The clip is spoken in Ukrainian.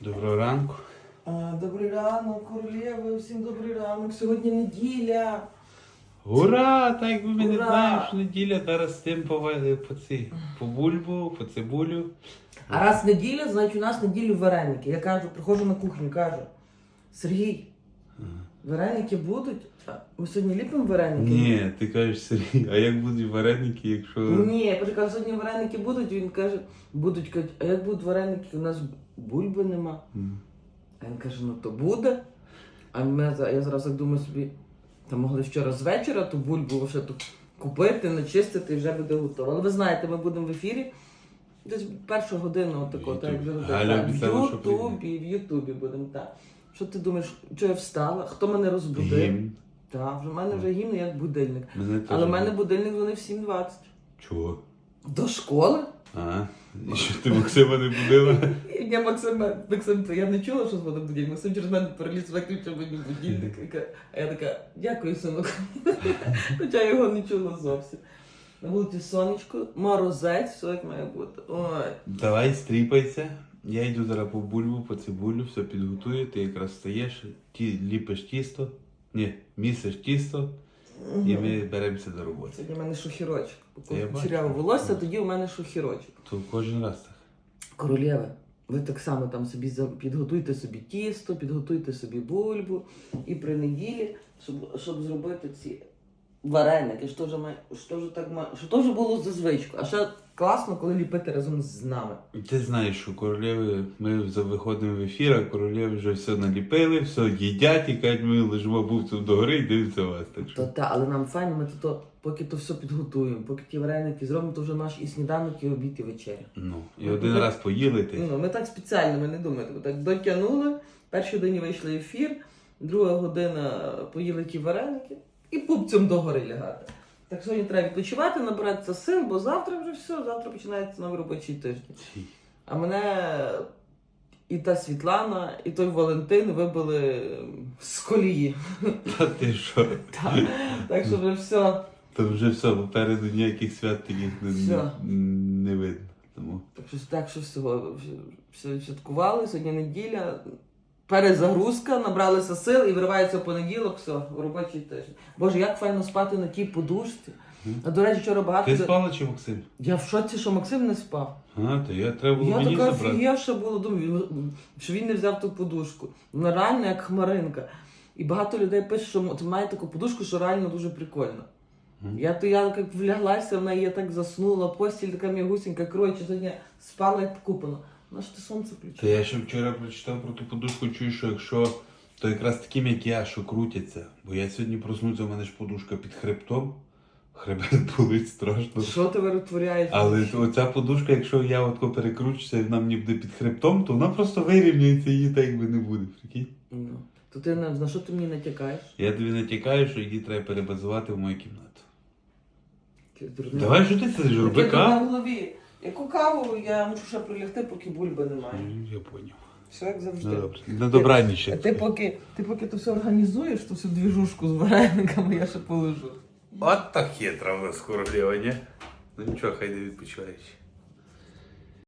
Доброго ранку. А, Добрий ранок, королеви, всім добрий ранок. Сьогодні неділя. Ура! Так якби ми не Ура! знаємо, що неділя зараз з тим по, по, ці, по бульбу, по цибулю. А раз неділя, значить у нас неділю вареники. Я кажу, приходжу на кухню, кажу, Сергій, вареники будуть? Ми сьогодні ліпимо вареники? Ні, ти кажеш Сергій, а як будуть вареники, якщо. Ні, я кажу, сьогодні вареники будуть, він каже, будуть, кажуть, а як будуть вареники? У нас бульби нема. М. А він каже, ну то буде. А ми, я зараз так думаю собі, та могли вчора з вечора ту бульбу вже тут купити, начистити і вже буде готово. Але ви знаєте, ми будемо в ефірі. Десь першу годину отако, так Ютубі. Так, В. Ютубі, в Ютубі будемо, так. Що ти думаєш, що я встала? Хто мене розбудив? Так, вже в мене вже гімн як будильник. Мене теж Але в мене будильник дзвонив в 7.20. Чого? До школи? А? І що ти Максима не будила? Я Максим, Максим, я не чула, що зводив будильник. Максим через мене переліз виключив мені будильник. А я така, дякую, синок. Хоча я його не чула зовсім. На вулиці сонечко, морозець, все як має бути. Ой. Давай стріпайся. Я йду зараз по бульбу, по цибулю, все підготую, ти якраз стаєш, ті, ліпиш тісто. Ні, місиш тісто, і ми беремося до роботи. Сьогодні в мене шухірочок. Я бачу. Кучеряве волосся, тоді у мене шухірочок. То кожен раз так. Королєви, ви так само там собі за- підготуйте собі тісто, підготуйте собі бульбу і при неділі, щоб, щоб зробити ці вареники, що вже має, що вже так має, що вже було за звичку. А ще класно, коли ліпити разом з нами. Ти знаєш, що королеви, ми за- виходимо в ефір, а королеви вже все наліпили, все їдять і кажуть, ми лежимо бувцем догори і дивимося вас. Так що. та, але нам файно, ми то, поки то все підготуємо, поки ті вареники зробимо, то вже наш і сніданок, і обід, і вечеря. Ну, і один раз поїли ти. Ну, ми так спеціально, ми не думаєте, ми так дотягнули. Першій годині вийшли ефір, друга година поїли ті вареники і пупцем догори лягати. Так сьогодні треба відпочивати, набиратися сил, бо завтра вже все, завтра починається новий робочий тиждень. А мене і та Світлана, і той Валентин вибили з колії. Та ти що? Так, так що вже все. То вже все, попереду ніяких свят таких не, Все. не видно. Тому Так що, так що всього все святкували, сьогодні неділя. Перезагрузка, набралися сил і виривається в понеділок, все, в робочий тиждень. Боже, як файно спати на тій подушці. А до речі, вчора багато. ти спала чи Максим? Я в шоці, що Максим не спав. А, то я треба було Я мені така забрати. була, думаю, що він не взяв ту подушку. Вона реально як хмаринка. І багато людей пише, що от має таку подушку, що реально дуже прикольно. Я то я як вляглася, вона я так заснула, постіль така м'ягусінька, коротше, сьогодні спала як покупана. На ти сонце Та я ще вчора прочитав про ту подушку, чую, що якщо то якраз таким, як я, що крутяться. Бо я сьогодні проснувся, у мене ж подушка під хребтом. Хребет болить страшно. Що ти витворяєш? Але оця подушка, якщо я отко перекручуся і вона мені буде під хребтом, то вона просто вирівнюється і її так якби не буде. Прикинь? Ну, то ти на, на що ти мені натякаєш? Я тобі натякаю, що її треба перебазувати в мою кімнату. Ти дурний. Давай що ти сидиш, Яке роби тут каву. на голові. Яку каву я мушу ще прилягти, поки бульби немає. Я поняв. Все як завжди. Ну добре. На добраніч. А ти поки, ти поки то все організуєш, то всю двіжушку з варениками я ще полежу. От так хитра в нас королева, ні? Ну нічого, хай не відпочиваєш.